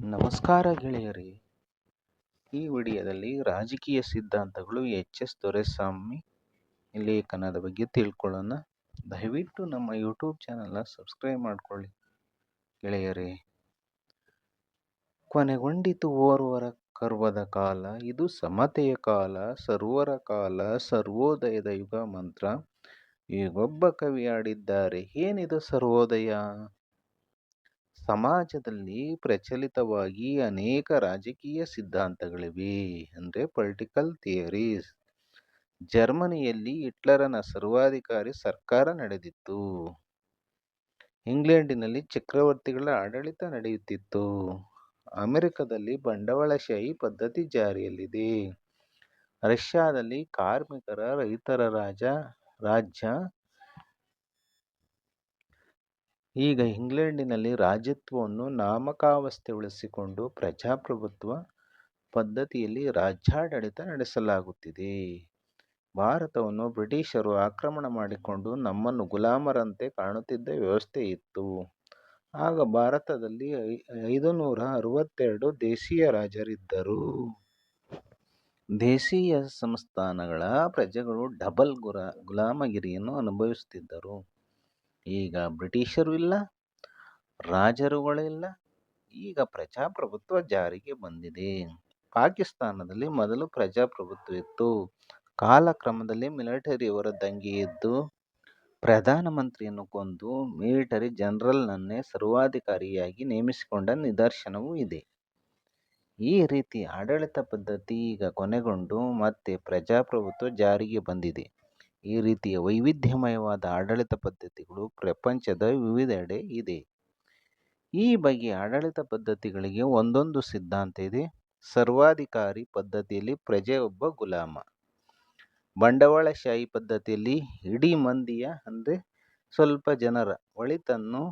ನಮಸ್ಕಾರ ಗೆಳೆಯರೇ. ಈ ವಿಡಿಯೋದಲ್ಲಿ ರಾಜಕೀಯ ಸಿದ್ಧಾಂತಗಳು ಎಚ್ ಎಸ್ ದೊರೆಸ್ವಾಮಿ ಲೇಖನದ ಬಗ್ಗೆ ತಿಳ್ಕೊಳ್ಳೋಣ. ದಯವಿಟ್ಟು ನಮ್ಮ ಯೂಟ್ಯೂಬ್ ಚಾನಲ್ನ ಸಬ್ಸ್ಕ್ರೈಬ್ ಮಾಡಿಕೊಳ್ಳಿ ಗೆಳೆಯರೇ. ಕೊನೆಗೊಂಡಿತು ಓರ್ವರ ಕರ್ವದ ಕಾಲ, ಇದು ಸಮತೆಯ ಕಾಲ, ಸರ್ವರ ಕಾಲ, ಸರ್ವೋದಯದ ಯುಗ ಮಂತ್ರ. ಈಗೊಬ್ಬ ಕವಿ ಆಡಿದ್ದಾರೆ ಏನಿದು ಸರ್ವೋದಯ? ಸಮಾಜದಲ್ಲಿ ಪ್ರಚಲಿತವಾಗಿ ಅನೇಕ ರಾಜಕೀಯ ಸಿದ್ಧಾಂತಗಳಿವೆ. ಅಂದರೆ ಪೊಲಿಟಿಕಲ್ ಥಿಯರೀಸ್. ಜರ್ಮನಿಯಲ್ಲಿ ಹಿಟ್ಲರನ ಸರ್ವಾಧಿಕಾರಿ ಸರ್ಕಾರ ನಡೆದಿತ್ತು. ಇಂಗ್ಲೆಂಡಿನಲ್ಲಿ ಚಕ್ರವರ್ತಿಗಳ ಆಡಳಿತ ನಡೆಯುತ್ತಿತ್ತು. ಅಮೆರಿಕದಲ್ಲಿ ಬಂಡವಾಳಶಾಹಿ ಪದ್ಧತಿ ಜಾರಿಯಲ್ಲಿದೆ. ರಷ್ಯಾದಲ್ಲಿ ಕಾರ್ಮಿಕರ ರೈತರ ರಾಜ, ರಾಜ್ಯ ಈಗ ಇಂಗ್ಲೆಂಡಿನಲ್ಲಿ ರಾಜ್ಯತ್ವವನ್ನು ನಾಮಕಾವಸ್ಥೆ ಉಳಿಸಿಕೊಂಡು ಪ್ರಜಾಪ್ರಭುತ್ವ ಪದ್ಧತಿಯಲ್ಲಿ ರಾಜ್ಯಾಡಳಿತ ನಡೆಸಲಾಗುತ್ತಿದೆ. ಭಾರತವನ್ನು ಬ್ರಿಟಿಷರು ಆಕ್ರಮಣ ಮಾಡಿಕೊಂಡು ನಮ್ಮನ್ನು ಗುಲಾಮರಂತೆ ಕಾಣುತ್ತಿದ್ದ ವ್ಯವಸ್ಥೆ ಇತ್ತು. ಆಗ ಭಾರತದಲ್ಲಿ ಐದು ನೂರ ಅರವತ್ತೆರಡು ದೇಶೀಯ ರಾಜರಿದ್ದರು. ದೇಶೀಯ ಸಂಸ್ಥಾನಗಳ ಪ್ರಜೆಗಳು ಡಬಲ್ ಗುರ ಗುಲಾಮಗಿರಿಯನ್ನು ಅನುಭವಿಸುತ್ತಿದ್ದರು. ಈಗ ಬ್ರಿಟಿಷರು ಇಲ್ಲ ರಾಜರುಗಳಿಲ್ಲ ಈಗ ಪ್ರಜಾಪ್ರಭುತ್ವ ಜಾರಿಗೆ ಬಂದಿದೆ. ಪಾಕಿಸ್ತಾನದಲ್ಲಿ ಮೊದಲು ಪ್ರಜಾಪ್ರಭುತ್ವ ಇತ್ತು. ಕಾಲಕ್ರಮದಲ್ಲಿ ಮಿಲಿಟರಿಯವರ ದಂಗೆ ಎದ್ದು ಪ್ರಧಾನಮಂತ್ರಿಯನ್ನು ಕೊಂದು ಮಿಲಿಟರಿ ಜನರಲ್ನನ್ನೇ ಸರ್ವಾಧಿಕಾರಿಯಾಗಿ ನೇಮಿಸಿಕೊಂಡ ನಿದರ್ಶನವೂ ಇದೆ. ಈ ರೀತಿ ಆಡಳಿತ ಪದ್ಧತಿ ಈಗ ಕೊನೆಗೊಂಡು ಮತ್ತೆ ಪ್ರಜಾಪ್ರಭುತ್ವ ಜಾರಿಗೆ ಬಂದಿದೆ. ಈ ರೀತಿಯ ವೈವಿಧ್ಯಮಯವಾದ ಆಡಳಿತ ಪದ್ಧತಿಗಳು ಪ್ರಪಂಚದ ವಿವಿಧೆಡೆ ಇದೆ. ಈ ಬಗೆಯ ಆಡಳಿತ ಪದ್ಧತಿಗಳಿಗೆ ಒಂದೊಂದು ಸಿದ್ಧಾಂತ ಇದೆ. ಸರ್ವಾಧಿಕಾರಿ ಪದ್ಧತಿಯಲ್ಲಿ ಪ್ರಜೆ ಒಬ್ಬ ಗುಲಾಮ. ಬಂಡವಾಳಶಾಹಿ ಪದ್ಧತಿಯಲ್ಲಿ ಇಡೀ ಮಂದಿಯ ಅಂದರೆ ಸ್ವಲ್ಪ ಜನರ ಒಳಿತನ್ನು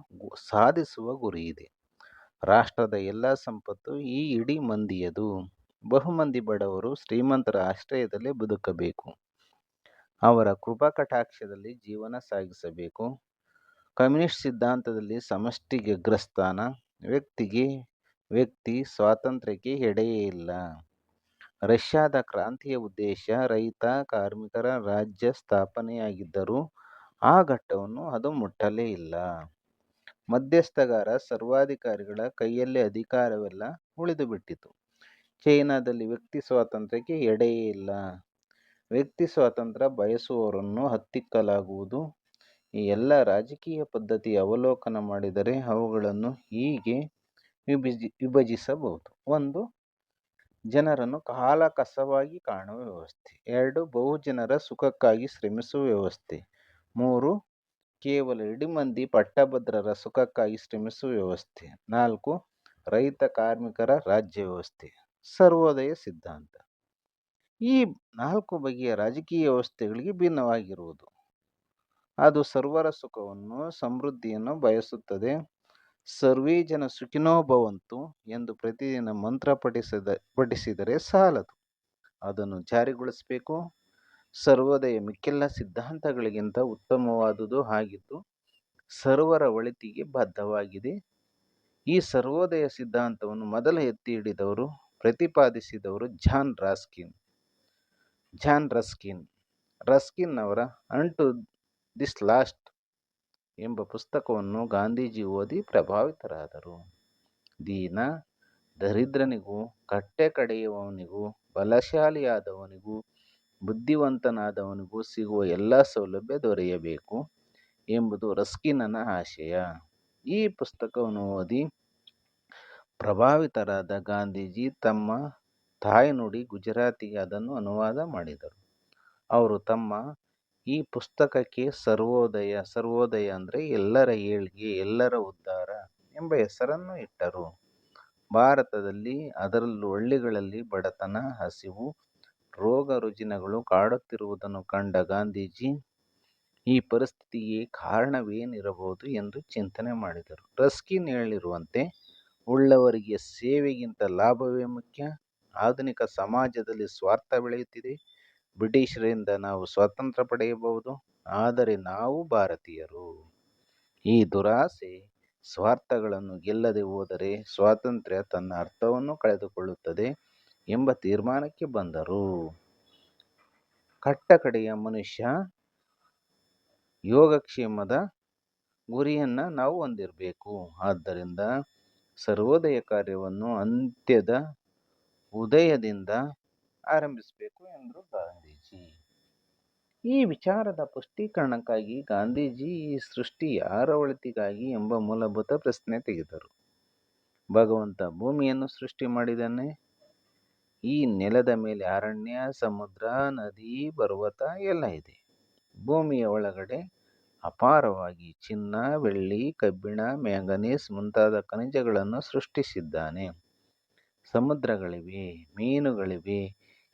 ಸಾಧಿಸುವ ಗುರಿ ಇದೆ. ರಾಷ್ಟ್ರದ ಎಲ್ಲ ಸಂಪತ್ತು ಈ ಇಡೀ ಮಂದಿಯದು. ಬಹುಮಂದಿ ಬಡವರು ಶ್ರೀಮಂತರ ಆಶ್ರಯದಲ್ಲೇ ಬದುಕಬೇಕು. ಅವರ ಕೃಪಾಕಟಾಕ್ಷದಲ್ಲಿ ಜೀವನ ಸಾಗಿಸಬೇಕು. ಕಮ್ಯುನಿಸ್ಟ್ ಸಿದ್ಧಾಂತದಲ್ಲಿ ಸಮಷ್ಟಿಗೆ ಅಗ್ರಸ್ಥಾನ, ವ್ಯಕ್ತಿಗೆ ವ್ಯಕ್ತಿ ಸ್ವಾತಂತ್ರ್ಯಕ್ಕೆ ಎಡೆಯೇ ಇಲ್ಲ. ರಷ್ಯಾದ ಕ್ರಾಂತಿಯ ಉದ್ದೇಶ ರೈತ, ಕಾರ್ಮಿಕರ ರಾಜ್ಯ ಸ್ಥಾಪನೆಯಾಗಿದ್ದರೂ ಆ ಘಟ್ಟವನ್ನು ಅದು ಮುಟ್ಟಲೇ ಇಲ್ಲ. ಮಧ್ಯಸ್ಥಗಾರ, ಸರ್ವಾಧಿಕಾರಿಗಳ ಕೈಯಲ್ಲಿ ಅಧಿಕಾರವೆಲ್ಲ ಉಳಿದುಬಿಟ್ಟಿತು. ಚೈನಾದಲ್ಲಿ ವ್ಯಕ್ತಿ ಸ್ವಾತಂತ್ರ್ಯಕ್ಕೆ ಎಡೆಯೇ ಇಲ್ಲ. ವ್ಯಕ್ತಿ ಸ್ವಾತಂತ್ರ್ಯ ಬಯಸುವವರನ್ನು ಹತ್ತಿಕ್ಕಲಾಗುವುದು. ಈ ಎಲ್ಲ ರಾಜಕೀಯ ಪದ್ಧತಿ ಅವಲೋಕನ ಮಾಡಿದರೆ ಅವುಗಳನ್ನು ಹೀಗೆ ವಿಭಜಿ, ವಿಭಜಿಸಬಹುದು. ಒಂದು, ಜನರನ್ನು ಕಾಲ ಕಸವಾಗಿ ಕಾಣುವ ವ್ಯವಸ್ಥೆ. ಎರಡು, ಬಹುಜನರ ಸುಖಕ್ಕಾಗಿ ಶ್ರಮಿಸುವ ವ್ಯವಸ್ಥೆ. ಮೂರು, ಕೇವಲ ಇಡಿಮಂದಿ ಪಟ್ಟಭದ್ರರ ಸುಖಕ್ಕಾಗಿ ಶ್ರಮಿಸುವ ವ್ಯವಸ್ಥೆ. ನಾಲ್ಕು, ರೈತ ಕಾರ್ಮಿಕರ ರಾಜ್ಯ ವ್ಯವಸ್ಥೆ. ಸರ್ವೋದಯ ಸಿದ್ಧಾಂತ. ಈ ನಾಲ್ಕು ಬಗೆಯ ರಾಜಕೀಯ ವ್ಯವಸ್ಥೆಗಳಿಗೆ ಭಿನ್ನವಾಗಿರುವುದು. ಅದು ಸರ್ವರ ಸುಖವನ್ನು, ಸಮೃದ್ಧಿಯನ್ನು ಬಯಸುತ್ತದೆ. ಸರ್ವೇ ಜನ ಸುಖಿನೋ ಭವಂತು ಎಂದು ಪ್ರತಿದಿನ ಮಂತ್ರ ಪಠಿಸದ, ಪಠಿಸಿದರೆ ಸಾಲದು. ಅದನ್ನು ಜಾರಿಗೊಳಿಸಬೇಕು. ಸರ್ವೋದಯ ಮಿಕ್ಕೆಲ್ಲ ಸಿದ್ಧಾಂತಗಳಿಗಿಂತ ಉತ್ತಮವಾದುದು ಆಗಿದ್ದು, ಸರ್ವರ ಒಳಿತಿಗೆ ಬದ್ಧವಾಗಿದೆ. ಈ ಸರ್ವೋದಯ ಸಿದ್ಧಾಂತವನ್ನು ಮೊದಲ ಎತ್ತಿ ಹಿಡಿದವರು, ಪ್ರತಿಪಾದಿಸಿದವರು John Ruskin. John Ruskin. Ruskin ಅವರ ಅಂಟು ದಿಸ್ ಲಾಸ್ಟ್ ಎಂಬ ಪುಸ್ತಕವನ್ನು ಗಾಂಧೀಜಿ ಓದಿ ಪ್ರಭಾವಿತರಾದರು. ದೀನ ದರಿದ್ರನಿಗೂ, ಕಟ್ಟೆ ಕಡೆಯುವವನಿಗೂ, ಬಲಶಾಲಿಯಾದವನಿಗೂ, ಬುದ್ಧಿವಂತನಾದವನಿಗೂ ಸಿಗುವ ಎಲ್ಲ ಸೌಲಭ್ಯ ದೊರೆಯಬೇಕು ಎಂಬುದು ರಸ್ಕಿನ್ನನ ಆಶಯ. ಈ ಪುಸ್ತಕವನ್ನು ಓದಿ ಪ್ರಭಾವಿತರಾದ ಗಾಂಧೀಜಿ ತಮ್ಮ ತಾಯ್ನುಡಿ ಗುಜರಾತಿಗೆ ಅದನ್ನು ಅನುವಾದ ಮಾಡಿದರು. ಅವರು ತಮ್ಮ ಈ ಪುಸ್ತಕಕ್ಕೆ ಸರ್ವೋದಯ ಸರ್ವೋದಯ ಅಂದರೆ ಎಲ್ಲರ ಏಳ್ಗೆ, ಎಲ್ಲರ ಉದ್ಧಾರ ಎಂಬ ಹೆಸರನ್ನು ಇಟ್ಟರು. ಭಾರತದಲ್ಲಿ ಅದರಲ್ಲೂ ಹಳ್ಳಿಗಳಲ್ಲಿ ಬಡತನ, ಹಸಿವು, ರೋಗ ರುಜಿನಗಳು ಕಾಡುತ್ತಿರುವುದನ್ನು ಕಂಡ ಗಾಂಧೀಜಿ ಈ ಪರಿಸ್ಥಿತಿಗೆ ಕಾರಣವೇನಿರಬಹುದು ಎಂದು ಚಿಂತನೆ ಮಾಡಿದರು. ರಸ್ಕಿನ್ ಹೇಳಿರುವಂತೆ, ಉಳ್ಳವರಿಗೆ ಸೇವೆಗಿಂತ ಲಾಭವೇ ಮುಖ್ಯ ಆಧುನಿಕ ಸಮಾಜದಲ್ಲಿ ಸ್ವಾರ್ಥ ಬೆಳೆಯುತ್ತಿದೆ. ಬ್ರಿಟಿಷರಿಂದ ನಾವು ಸ್ವಾತಂತ್ರ್ಯ ಪಡೆಯಬಹುದು. ಆದರೆ ನಾವು ಭಾರತೀಯರು. ಈ ದುರಾಸೆ ಸ್ವಾರ್ಥಗಳನ್ನು ಗೆಲ್ಲದೆ ಹೋದರೆ ಸ್ವಾತಂತ್ರ್ಯ ತನ್ನ ಅರ್ಥವನ್ನು ಕಳೆದುಕೊಳ್ಳುತ್ತದೆ ಎಂಬ ತೀರ್ಮಾನಕ್ಕೆ ಬಂದರು. ಕಟ್ಟಕಡೆಯ ಮನುಷ್ಯ ಯೋಗಕ್ಷೇಮದ ಗುರಿಯನ್ನ ನಾವು ಹೊಂದಿರಬೇಕು. ಆದ್ದರಿಂದ ಸರ್ವೋದಯ ಕಾರ್ಯವನ್ನು ಅಂತ್ಯದ ಉದಯದಿಂದ ಆರಂಭಿಸಬೇಕು ಎಂದರು ಗಾಂಧೀಜಿ. ಈ ವಿಚಾರದ ಪುಷ್ಟೀಕರಣಕ್ಕಾಗಿ ಗಾಂಧೀಜಿ ಈ ಸೃಷ್ಟಿ ಯಾರ ಒಳಿತಿಗಾಗಿ ಎಂಬ ಮೂಲಭೂತ ಪ್ರಶ್ನೆ ತೆಗೆದರು. ಭಗವಂತ ಭೂಮಿಯನ್ನು ಸೃಷ್ಟಿ ಮಾಡಿದ್ದಾನೆ. ಈ ನೆಲದ ಮೇಲೆ ಅರಣ್ಯ, ಸಮುದ್ರ, ನದಿ, ಪರ್ವತ ಎಲ್ಲ ಇದೆ. ಭೂಮಿಯ ಒಳಗಡೆ ಅಪಾರವಾಗಿ ಚಿನ್ನ, ಬೆಳ್ಳಿ, ಕಬ್ಬಿಣ, ಮ್ಯಾಂಗನೀಸ್ ಮುಂತಾದ ಖನಿಜಗಳನ್ನು ಸೃಷ್ಟಿಸಿದ್ದಾನೆ. ಸಮುದ್ರಗಳಿವೆ, ಮೀನುಗಳಿವೆ.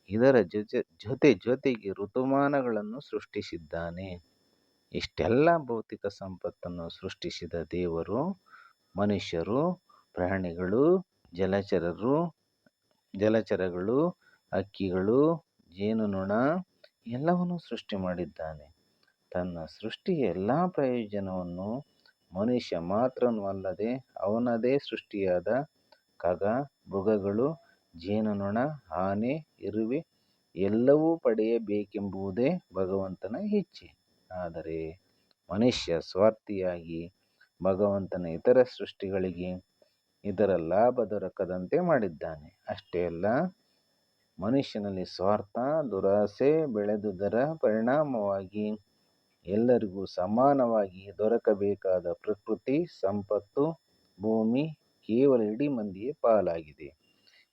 ಇದರ ಜೊತೆ ಜೊತೆ, ಜೊತೆಗೆ ಋತುಮಾನಗಳನ್ನು ಸೃಷ್ಟಿಸಿದ್ದಾನೆ. ಇಷ್ಟೆಲ್ಲ ಭೌತಿಕ ಸಂಪತ್ತನ್ನು ಸೃಷ್ಟಿಸಿದ ದೇವರು ಮನುಷ್ಯರು, ಪ್ರಾಣಿಗಳು, ಜಲಚರರು, ಜಲಚರಗಳು ಹಕ್ಕಿಗಳು ಜೇನುನೊಣ ಎಲ್ಲವನ್ನು ಸೃಷ್ಟಿ ಮಾಡಿದ್ದಾನೆ. ತನ್ನ ಸೃಷ್ಟಿಯ ಎಲ್ಲ ಪ್ರಯೋಜನವನ್ನು ಮನುಷ್ಯ ಮಾತ್ರನೂ ಅಲ್ಲದೆ ಅವನದೇ ಸೃಷ್ಟಿಯಾದ ಖಗ ಮೃಗಗಳು, ಜೇನುನೊಣ, ಆನೆ, ಇರುವೆ ಎಲ್ಲವೂ ಪಡೆಯಬೇಕೆಂಬುದೇ ಭಗವಂತನ ಇಚ್ಛೆ. ಆದರೆ ಮನುಷ್ಯ ಸ್ವಾರ್ಥಿಯಾಗಿ ಭಗವಂತನ ಇತರ ಸೃಷ್ಟಿಗಳಿಗೆ ಇದರ ಲಾಭ ದೊರಕದಂತೆ ಮಾಡಿದ್ದಾನೆ. ಅಷ್ಟೇ ಅಲ್ಲ, ಮನುಷ್ಯನಲ್ಲಿ ಸ್ವಾರ್ಥ, ದುರಾಸೆ, ಬೆಳೆದುದರ ಪರಿಣಾಮವಾಗಿ ಎಲ್ಲರಿಗೂ ಸಮಾನವಾಗಿ ದೊರಕಬೇಕಾದ ಪ್ರಕೃತಿ, ಸಂಪತ್ತು, ಭೂಮಿ ಕೇವಲ ಇಡೀ ಮಂದಿಯೇ ಪಾಲಾಗಿದೆ.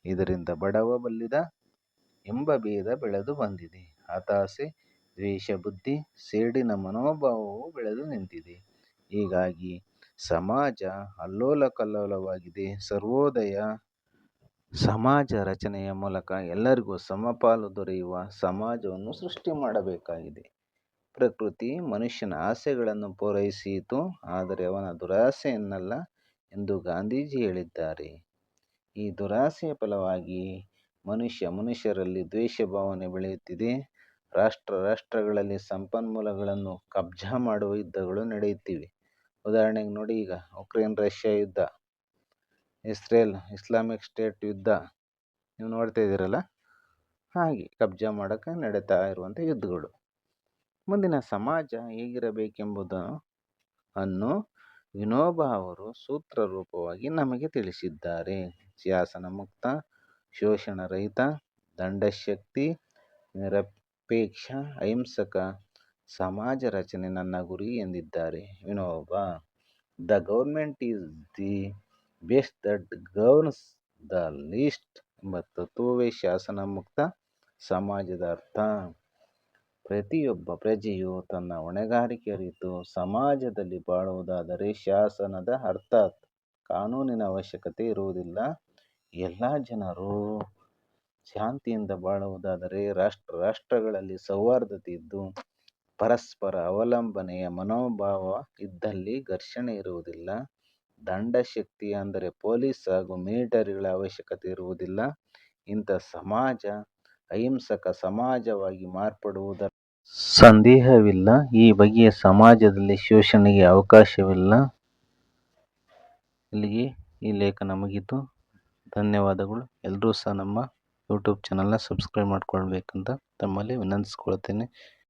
ಇದರಿಂದ ಬಡವ ಬಲ್ಲಿದ ಎಂಬ ಭೇದ ಬೆಳೆದು ಬಂದಿದೆ. ಹತಾಸೆ, ದ್ವೇಷ, ಬುದ್ಧಿ, ಸೇಡಿನ ಮನೋಭಾವವು ಬೆಳೆದು ನಿಂತಿದೆ. ಹೀಗಾಗಿ ಸಮಾಜ ಅಲ್ಲೋಲ ಕಲ್ಲೋಲವಾಗಿದೆ ಸರ್ವೋದಯ ಸಮಾಜ ರಚನೆಯ ಮೂಲಕ ಎಲ್ಲರಿಗೂ ಸಮಪಾಲು ದೊರೆಯುವ ಸಮಾಜವನ್ನು ಸೃಷ್ಟಿ ಮಾಡಬೇಕಾಗಿದೆ. ಪ್ರಕೃತಿ ಮನುಷ್ಯನ ಆಸೆಗಳನ್ನು ಪೂರೈಸಿತು, ಆದರೆ ಅವನ ದುರಾಸೆಯನ್ನಲ್ಲ ಎಂದು ಗಾಂಧೀಜಿ ಹೇಳಿದ್ದಾರೆ. ಈ ದುರಾಸೆಯ ಫಲವಾಗಿ ಮನುಷ್ಯ ಮನುಷ್ಯರಲ್ಲಿ ದ್ವೇಷ ಭಾವನೆ ಬೆಳೆಯುತ್ತಿದೆ. ರಾಷ್ಟ್ರ ರಾಷ್ಟ್ರಗಳಲ್ಲಿ ಸಂಪನ್ಮೂಲಗಳನ್ನು ಕಬ್ಜಾ ಮಾಡುವ ಯುದ್ಧಗಳು ನಡೆಯುತ್ತಿವೆ. ಉದಾಹರಣೆಗೆ ನೋಡಿ ಈಗ ಉಕ್ರೇನ್ ರಷ್ಯಾ ಯುದ್ಧ, ಇಸ್ರೇಲ್ ಇಸ್ಲಾಮಿಕ್ ಸ್ಟೇಟ್ ಯುದ್ಧ, ನೀವು ನೋಡ್ತಾ ಇದ್ದೀರಲ್ಲ? ಹಾಗೆ ಕಬ್ಜಾ ಮಾಡೋಕ್ಕೆ ನಡೀತಾ ಇರುವಂಥ ಯುದ್ಧಗಳು. ಮುಂದಿನ ಸಮಾಜ ಹೇಗಿರಬೇಕೆಂಬುದು ಅನ್ನು ವಿನೋಬಾ ಅವರು ಸೂತ್ರ ರೂಪವಾಗಿ ನಮಗೆ ತಿಳಿಸಿದ್ದಾರೆ. ಶಾಸನ ಮುಕ್ತ, ಶೋಷಣ ರಹಿತ, ದಂಡಶಕ್ತಿ, ನಿರಪೇಕ್ಷ, ಅಹಿಂಸಕ, ಸಮಾಜ ರಚನೆ ನನ್ನ ಗುರಿ ಎಂದಿದ್ದಾರೆ. Vinoba, the government is the best that governs the least ಎಂಬ ತತ್ವವೇ ಶಾಸನ ಮುಕ್ತ ಸಮಾಜದ ಅರ್ಥ. ಪ್ರತಿಯೊಬ್ಬ ಪ್ರಜೆಯು ತನ್ನ ಹೊಣೆಗಾರಿಕೆ ಅರಿತು ಸಮಾಜದಲ್ಲಿ ಬಾಳುವುದಾದರೆ ಶಾಸನದ ಅರ್ಥಾತ್ ಕಾನೂನಿನ ಅವಶ್ಯಕತೆ ಇರುವುದಿಲ್ಲ. ಎಲ್ಲ ಜನರು ಶಾಂತಿಯಿಂದ ಬಾಳುವುದಾದರೆ ರಾಷ್ಟ್ರ, ರಾಷ್ಟ್ರಗಳಲ್ಲಿ ಸೌಹಾರ್ದತೆ ಇದ್ದು ಪರಸ್ಪರ ಅವಲಂಬನೆಯ ಮನೋಭಾವ ಇದ್ದಲ್ಲಿ ಘರ್ಷಣೆ ಇರುವುದಿಲ್ಲ. ದಂಡಶಕ್ತಿ ಅಂದರೆ ಪೊಲೀಸ್ ಹಾಗೂ ಮಿಲಿಟರಿಗಳ ಅವಶ್ಯಕತೆ ಇರುವುದಿಲ್ಲ. ಇಂಥ ಸಮಾಜ ಅಹಿಂಸಕ ಸಮಾಜವಾಗಿ ಮಾರ್ಪಡುವುದರ ಸಂದೇಹವಿಲ್ಲ. ಈ ಬಗೆಯ ಸಮಾಜದಲ್ಲಿ ಶೋಷಣೆಗೆ ಅವಕಾಶವಿಲ್ಲ. ಇಲ್ಲಿಗೆ ಈ ಲೇಖನ ಮುಗೀತು ಧನ್ಯವಾದಗಳು. ಎಲ್ಲರೂ ಸಹ ನಮ್ಮ ಯೂಟ್ಯೂಬ್ ಚಾನಲ್ನ ಸಬ್ಸ್ಕ್ರೈಬ್ ಮಾಡ್ಕೊಳ್ಬೇಕಂತ ತಮ್ಮಲ್ಲಿ ವಿನಂತಿಸ್ಕೊಳ್ತೇನೆ.